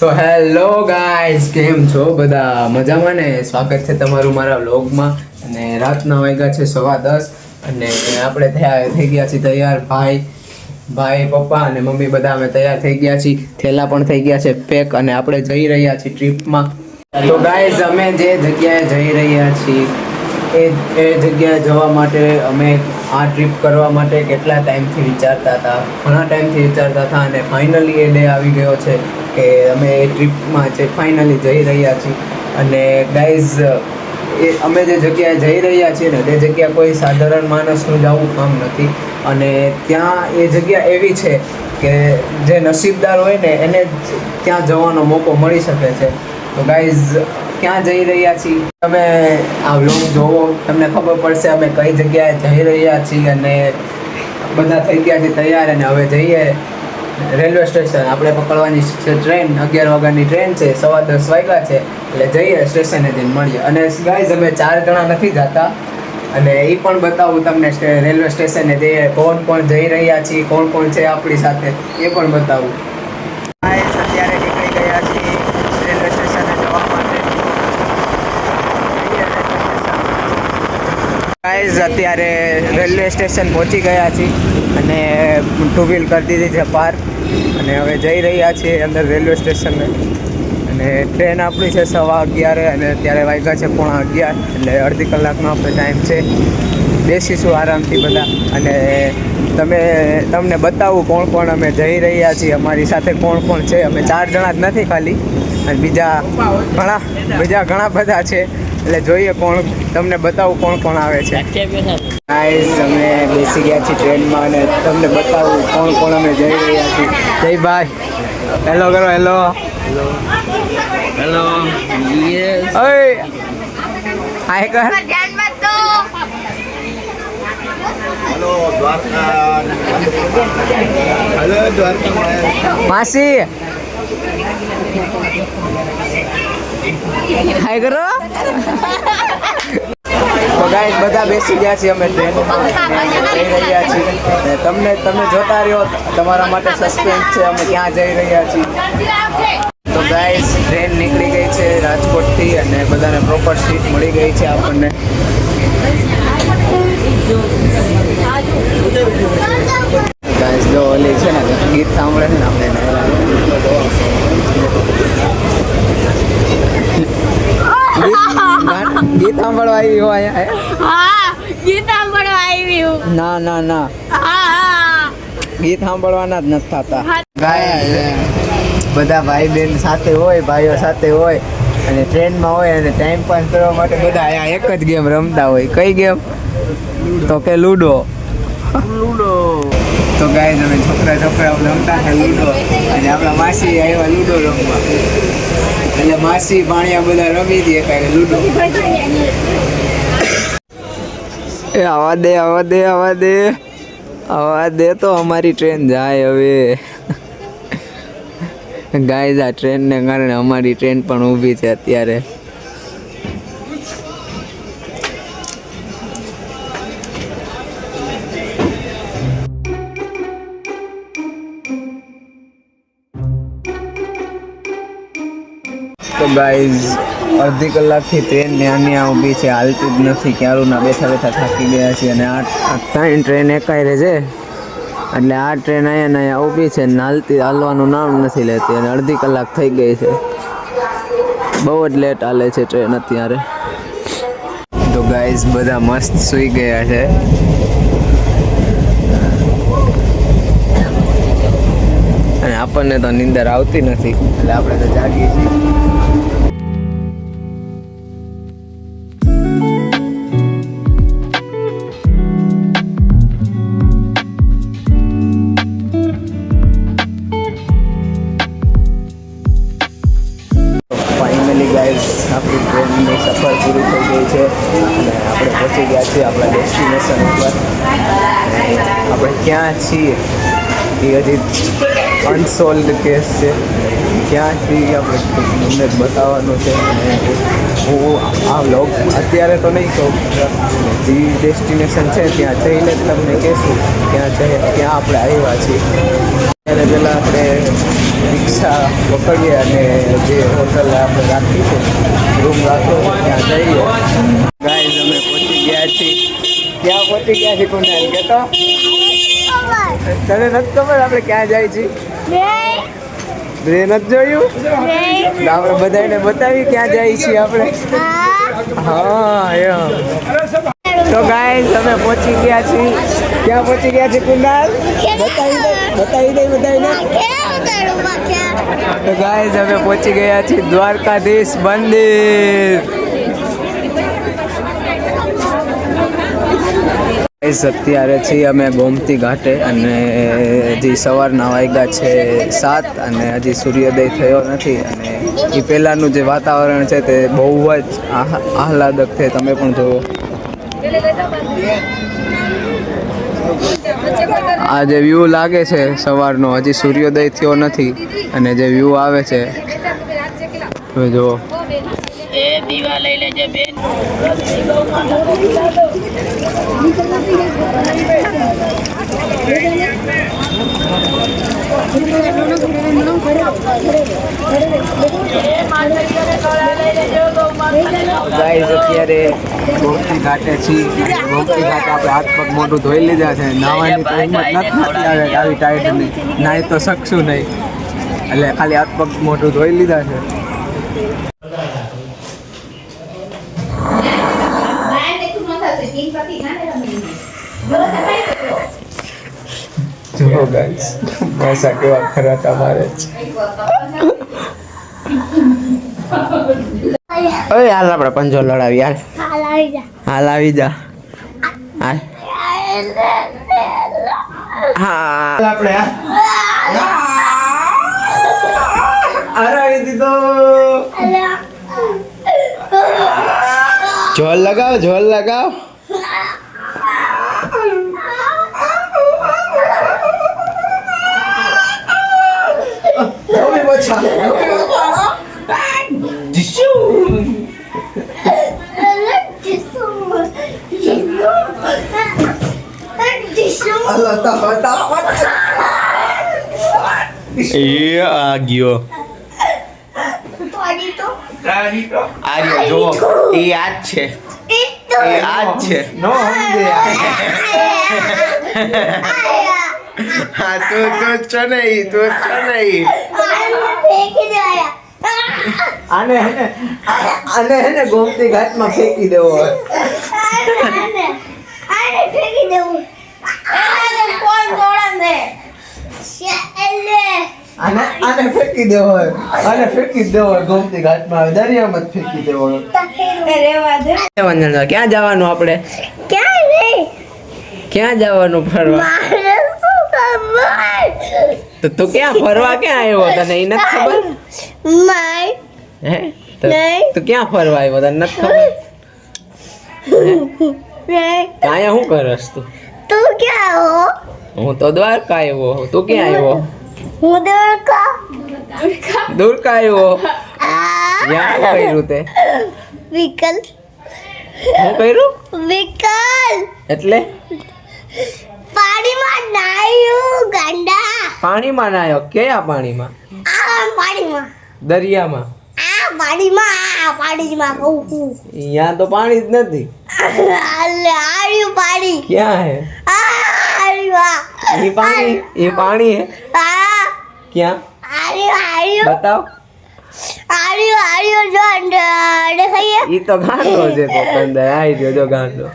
તો hello guys, કેમ છો બધા? મજામાં ને? સ્વાગત છે તમારું મારા વ્લોગમાં. અને રાતના વાગ્યા છે સવા દસ અને આપણે થયા થઈ ગયા છીએ તૈયાર. ભાઈ ભાઈ, પપ્પા અને મમ્મી બધા અમે તૈયાર થઈ ગયા છીએ. થેલા પણ થઈ ગયા છે પેક અને આપણે જઈ રહ્યા છીએ ટ્રીપમાં. તો ગાઈઝ, અમે જે જગ્યાએ જઈ રહ્યા છીએ, એ એ જગ્યાએ જવા માટે અમે આ ટ્રીપ કરવા માટે કેટલા ટાઈમથી વિચારતા હતા? ઘણા ટાઈમથી વિચારતા હતા અને ફાઇનલી એ ડે આવી ગયો છે કે અમે એ ટ્રીપમાં છે ફાઇનલી જઈ રહ્યા છીએ. અને ગાઈઝ એ અમે જે જગ્યાએ જઈ રહ્યા છીએ ને, તે જગ્યા કોઈ સાધારણ માણસનું જવું કામ નથી. અને ત્યાં એ જગ્યા એવી છે કે જે નસીબદાર હોય ને, એને જ ત્યાં જવાનો મોકો મળી શકે છે. તો ગાઈઝ ક્યાં જઈ રહ્યા છીએ? તમે આ વ્લોગ જોવો, તમને ખબર પડશે અમે કઈ જગ્યાએ જઈ રહ્યા છીએ અને બધા થઈ ગયા છે તૈયાર અને હવે જઈએ રેલવે સ્ટેશન. આપણે પકડવાની છે ટ્રેન, અગિયાર વાગ્યાની ટ્રેન છે, સવા દસ વાગ્યા છે, એટલે જઈએ સ્ટેશને જઈને મળીએ. અને ગાઈઝ અમે ચાર જણા નથી જતા. અને એ પણ બતાવું તમને રેલવે સ્ટેશને જઈએ, કોણ કોણ જઈ રહ્યા છીએ, કોણ કોણ છે આપણી સાથે, એ પણ બતાવું ગાઈઝ અત્યારે નીકળી ગયા છીએ રેલવે સ્ટેશને જવા માટે ગાઈઝ અત્યારે રેલવે સ્ટેશન પહોંચી ગયા છીએ અને ટુ વ્હીલ કરી દીધી છે પાર અને હવે જઈ રહ્યા છીએ અંદર રેલવે સ્ટેશનને. અને ટ્રેન આપણી છે સવા અગિયારે અને અત્યારે વાગ્યા છે પોણા અગિયાર. એટલે અડધી કલાકનો આપણે ટાઈમ છે. બેસીશું આરામથી બધા. અને તમે, તમને બતાવું કોણ કોણ અમે જઈ રહ્યા છીએ, અમારી સાથે કોણ કોણ છે? અમે ચાર જણા જ નથી ખાલી. અને બીજા ઘણા બીજા ઘણા બધા છે. એટલે જોઈએ કોણ તમને બતાવું કોણ કોણ આવે છે. ગાઈસ અમે બેસી ગયા છીએ ટ્રેનમાં અને તમને બતાવું કોણ કોણ અમે જઈ રહ્યા છીએ. જય ભાઈ. હેલો કરો હેલો હેલો ઓય. હાય કર માસી. હાય કરો તો ગાઈસ બધા બેસી ગયા છીએ અમે ટ્રેનમાં જઈ રહ્યા છીએ. અને તમને તમે જોતા રહ્યો તમારા માટે સસ્પેન્સ છે અમે ક્યાં જઈ રહ્યા છીએ. તો ગાઈસ ટ્રેન નીકળી ગઈ છે રાજકોટથી અને બધાને પ્રોપર સીટ મળી ગઈ છે આપણને ગાઈસ જો ઓલી છે ને ગીત સાંભળે છે ને આપણે એને ગીત ગાન- ગીત સાંભળવા આવી હોય અહીંયા હા ગીત સાંભળવા આવી હું. ના ના ના. હા ગીત સાંભળવાના જ નથી થતા. ગાય બધા ભાઈ બહેન સાથે હોય ભાઈઓ સાથે હોય અને ટ્રેનમાં હોય અને ટાઈમ પાસ કરવા માટે બધા અહીંયા એક જ ગેમ રમતા હોય. કઈ ગેમ તો કે લૂડો. લૂડો. તો ગાય તમે છોકરા છોકરા રમતા હતા લૂડો. અને આપણા માસી આવ્યા લૂડો રમવા. એટલે માસી પાણીયા બધા રમી દે કાંઈ લૂડો. એ આવા દે આવા દે આવા દે. આવા દે તો અમારી ટ્રેન જાય હવે. ગાઈઝ આ ટ્રેનને કારણે અમારી ટ્રેન પણ ઊભી છે અત્યારે. તો ગાઈઝ અડધી કલાકથી ટ્રેન ન્યા ન્યા ઊભી છે. હાલતી જ નથી. ક્યારુંના બેઠા બેઠા થાકી ગયા છે અને આ આ ત્રણ ટ્રેન એકાઈ રહે છે. એટલે આ ટ્રેન અહીંયા ને અહીંયા ઊભી છે ને હાલતી હાલવાનું નામ નથી લેતી અને અડધી કલાક થઈ ગઈ છે. બહુ જ લેટ હાલે છે ટ્રેન અત્યારે. તો ગાઈઝ બધા મસ્ત સૂઈ ગયા છે. અને આપણને તો નીંદર આવતી નથી. એટલે આપણે તો જાગીએ છીએ. એ હજી અનસોલ્ડ કેસ છે. ક્યાંથી આપણે તમને બતાવવાનો છે હું આ વ્લોગ અત્યારે તો નહીં કહું જે ડેસ્ટિનેશન છે ત્યાં જઈને જ તમને કહેશું, ત્યાં જઈ, ત્યાં આપણે આવ્યા છીએ. ત્યારે પહેલાં આપણે રિક્ષા પકડીએ અને જે હોટલ આપણે રાખી છે રૂમ રાખો ત્યાં જઈએ. ગાઈઝ અમે પહોંચી ગયા છીએ. ત્યાં પહોંચી ગયા છીએ કુંડાલ કહેતો તને નથી ખબર? આપણે ક્યાં જાય છીએ? તે નથી જોયું? આપણે બધાને બતાવી ક્યાં જાય છીએ આપણે? હા. એમ. તો ગાય તમે પહોંચી ગયા છીએ. ક્યાં પહોંચી ગયા છે કુંડાલ? બતાવી દે બતાવી દે બધાને તો ગાય અમે પહોંચી ગયા છીએ દ્વારકાધીશ મંદિર. અત્યારે છીએ અમે ગોમતી ઘાટે અને હજી સવારના વાગ્યા છે સાત અને હજી સૂર્યોદય થયો નથી અને એ પહેલાંનું જે વાતાવરણ છે તે બહુ જ આહ- આહલાદક છે. તમે પણ જુઓ. આ જે વ્યૂ લાગે છે સવારનો, હજી સૂર્યોદય થયો નથી અને જે વ્યૂ આવે છે, તમે જુઓ. ગાઈઝ અત્યારે ગોમતી ઘાટે છીએ. ગોમતી ઘાટે આપણે હાથ પગ મોઢું ધોઈ લીધા છે. નાવાની તો હિંમત નથી થતી આવે આવી ટાઈટની. નાહી તો શકશું નહીં. એટલે ખાલી હાથ પગ મોઢું ધોઈ લીધા છે. જુઓ ગાઈસ પૈસા કેવા ખરા તમારે ઓય હાલ આપણે પંજો લડાવી હાલ. હાલ આવી જા. હાલ. હા. આપણે હરાવી દીધો જોલ લગાવ જોલ લગાવ. Iya, Agio. Agio, jo. Iya, cek. એ આજ છે. નો સમજે હા તું તું છો ને ઈ તું છો ને ઈ. આને હે આને હે ને ગોમતી ઘાટમાં ફેંકી દેવો આને ફેંકી દેવું. એને કોણ દોડા દે આને આને ફેંકી દેવો હોય. આને ફેંકી દેવો હોય. ગોમતી ઘાટમાં દરિયામાં જ ફેંકી દેવો હોય. ક્યાં જવાનું આપણે? ક્યાં જવાનું ફરવા? તો તું ક્યાં ફરવા ક્યાં આવ્યો? તને એ નથી ખબર? હે? તો ક્યાં ફરવા આવ્યો? તને નથી ખબર? અહીંયા શું કરસ તું? તું ક્યાં હો? હું તો દ્વારકા આવ્યો. તું ક્યાં આવ્યો? હું આવ્યો. આ. કર્યું તે? વિકલ. શું કર્યું? વિકલ. એટલે? પાણીમાં નાયું ગાંડા. પાણીમાં નાયો કયા પાણીમાં? આ પાણીમાં. દરિયામાં. આ પાણીમાં આ પાણીમાં કહું છું અહીંયા તો પાણી જ નથી. અલે આર્યું પાણી. ક્યાં હે? આ આર્યું એ પાણી એ પાણી હે? આ ક્યાં? આર્યું આર્યું. બતાવ. આર્યું આર્યું જો દેખાઈએ. ઈ તો ગાંડો છે આઈ ગયો જો ગાંડો.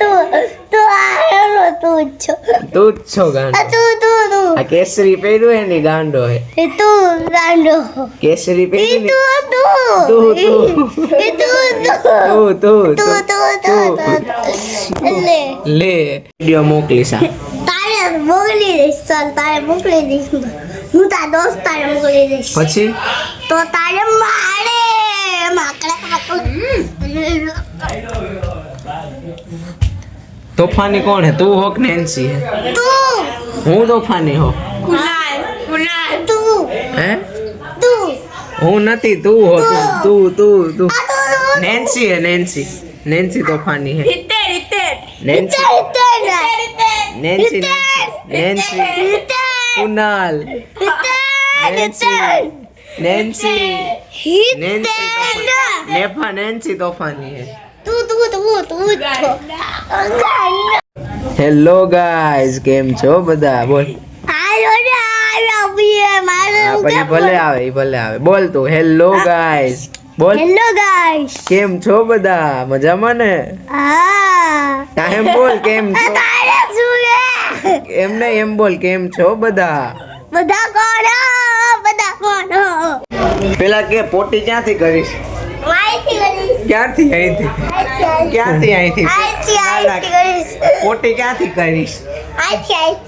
તું તું આર્યો તું છો. તું છો ગાંડો. તું તું તું. આ કેસરી પહેર્યું એની ગાંડો હે? એ તું ગાંડો. કેસરી પહેર્યું તું તું. તું, તું. તું તું. લે. લે. વિડિયો આ. તારે મોકલી દઈશ ચાલ તારે મોકલી દઈશ. હું તારા દોસ્ત તારે મોકલી દઈશ. પછી? તો તારે મારે. તોફાની કોણ હે? તું હોક નેન્સી હે? તું. હું તોફાની હો કુનાલ કુનાલ તું. હે? તું. હું નથી તું હો તું. તું તું નેન્સી હે નેન્સી. નેન્સી તોફાની હે. રીતે રીતે નેન્સી. રીતે રીતે નેન્સી. હિતેન નેન્સી નેન્સી તોફાની હિતેન નેફા નેન્સી તોફાની હે તું તું તું તું હેલો ગાઈઝ કેમ છો બધા? બોલ. પછી ભલે આવે ભલે આવે. બોલ તું હેલો ગાઈઝ બોલ. હેલો કેમ છો બધા? મજામાં ને? હા. ટાઈમ બોલ કેમ છો? છે એમ બોલ કેમ છો બધા? બધા કોણ બધા કોણ પેલા કે પોટી ક્યાંથી કરીશ? ક્યાંથી અહીંથી? ક્યાંથી અહીંથી? ના, ના. પોટી ક્યાંથી કરીશ?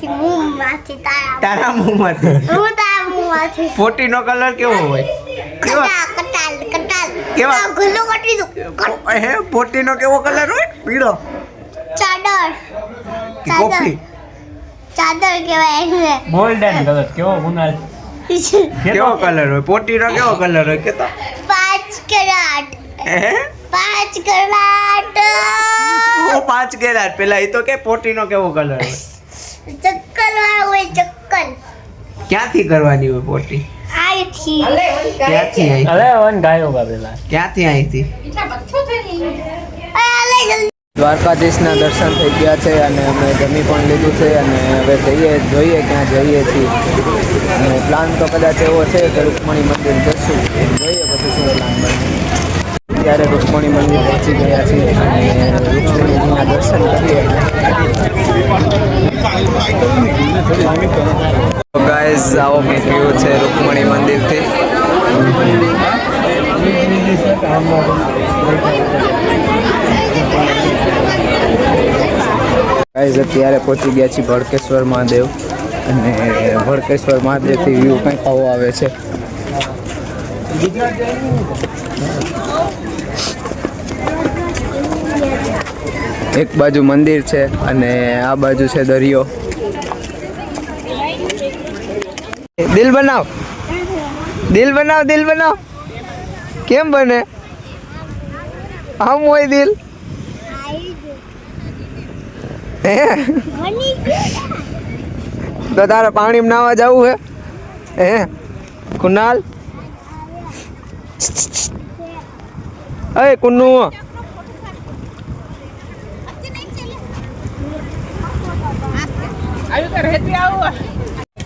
મુંહમાંથી તારા મુંહમાંથી. પોટીનો કલર કેવો હોય? કેવો? કટાલ કટાલ કેવા? કલર હોય? પીળો. ચાદર. કોફી. ચાદર કહેવાય છે ગોલ્ડન કલર કેવો ગુનાલ. કેવો કલર હોય? પોટીનો કેવો કલર હોય? કે તો પાંચ કેરાટ. હે? પાંચ કેરાટ. ઓ પાંચ કેરાટ. પેલા એ તો કે પોટીનો કેવો કલર હોય? ચક્કર વાળો હોય ચક્કર. ક્યાંથી કરવાની હોય પોટી? આઈથી. ક્યાંથી અરે વન ગાયો કા પેલા? ક્યાંથી અહીંથી દ્વારકાધીશના દર્શન થઈ ગયા છે અને અમે જમી પણ લીધું છે અને હવે જઈએ, જોઈએ ક્યાં જઈએ છીએ. અને પ્લાન તો કદાચ એવો છે કે રૂકમણી મંદિર જશું. જોઈએ પછી શું પ્લાન બને. ત્યારે રૂકમણી મંદિર પહોંચી ગયા છીએ અને રૂકમણીજીના દર્શન કરીએ. ગાઈઝ આવો કંઈક વ્યૂ છે રૂકમણી મંદિરથી. ગાઈઝ અત્યારે પહોંચી ગયા છીએ ભડકેશ્વર મહાદેવ અને ભડકેશ્વર મહાદેવથી વ્યૂ કંઈક આવો આવે છે. એક બાજુ મંદિર છે અને આ બાજુ છે દરિયો. દિલ બનાવ. દિલ બનાવ દિલ બનાવ. કેમ બને? આમ હોય દિલ. હે? તો તારે પાણીમાં નાવા જવું હે? હે? કુનાલ? અય કુન્નુ.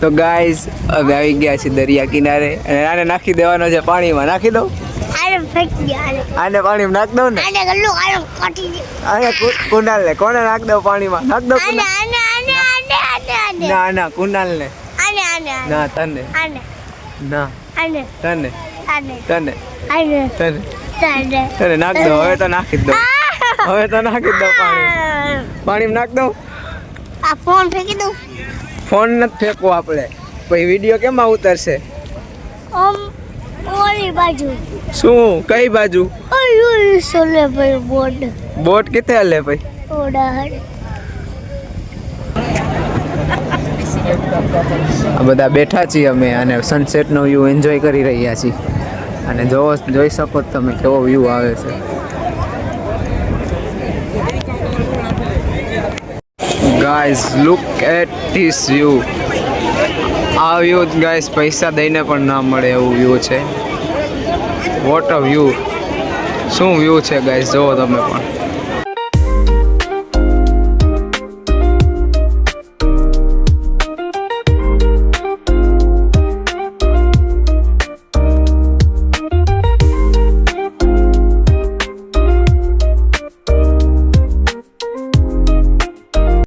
તો ગાઈઝ હવે આવી ગયા છે દરિયા કિનારે. અને આને નાખી દેવાનો છે પાણીમાં. નાખી દઉં? આને દે પાણીમાં નાખ દઉં ને. આને ગલ્લો આને કાઢી દે. આને કુંડાલ કુનાલને કોને નાખ દઉં પાણીમાં? નાખ દઉં આને આને આને આને આને આને. ના ના કુંડાલ આને આને આને. ના તને. આને. ના. આને. તને. આને. તને. આને. તને. તાને. તને નાખ દો હવે તો નાખી દો હવે તો નાખી દો પાણી. પાણીમાં નાખ દઉં. આ ફોન ફેંકી દઉં. ફોન નથી ફેંકવો આપણે. પછી વીડિયો કેમાં ઉતરશે? ઓમ. ઓલી બાજુ. શું કઈ બાજુ? ઓય સોલે ભાઈ બોટ. બોટ કેતે હલે ભાઈ? ઓડાહડ આ બધા બેઠા છીએ અમે અને સનસેટનો વ્યૂ એન્જોય કરી રહ્યા છીએ. અને જો જોઈ શકો તમે કેવો વ્યૂ આવે છે. Guys look at this view આ વ્યૂ ગાઈસ પૈસા દઈને પણ ના મળે એવું વ્યૂ છે. વોટ અ વ્યૂ શું વ્યૂ છે ગાઈસ જુઓ તમે પણ.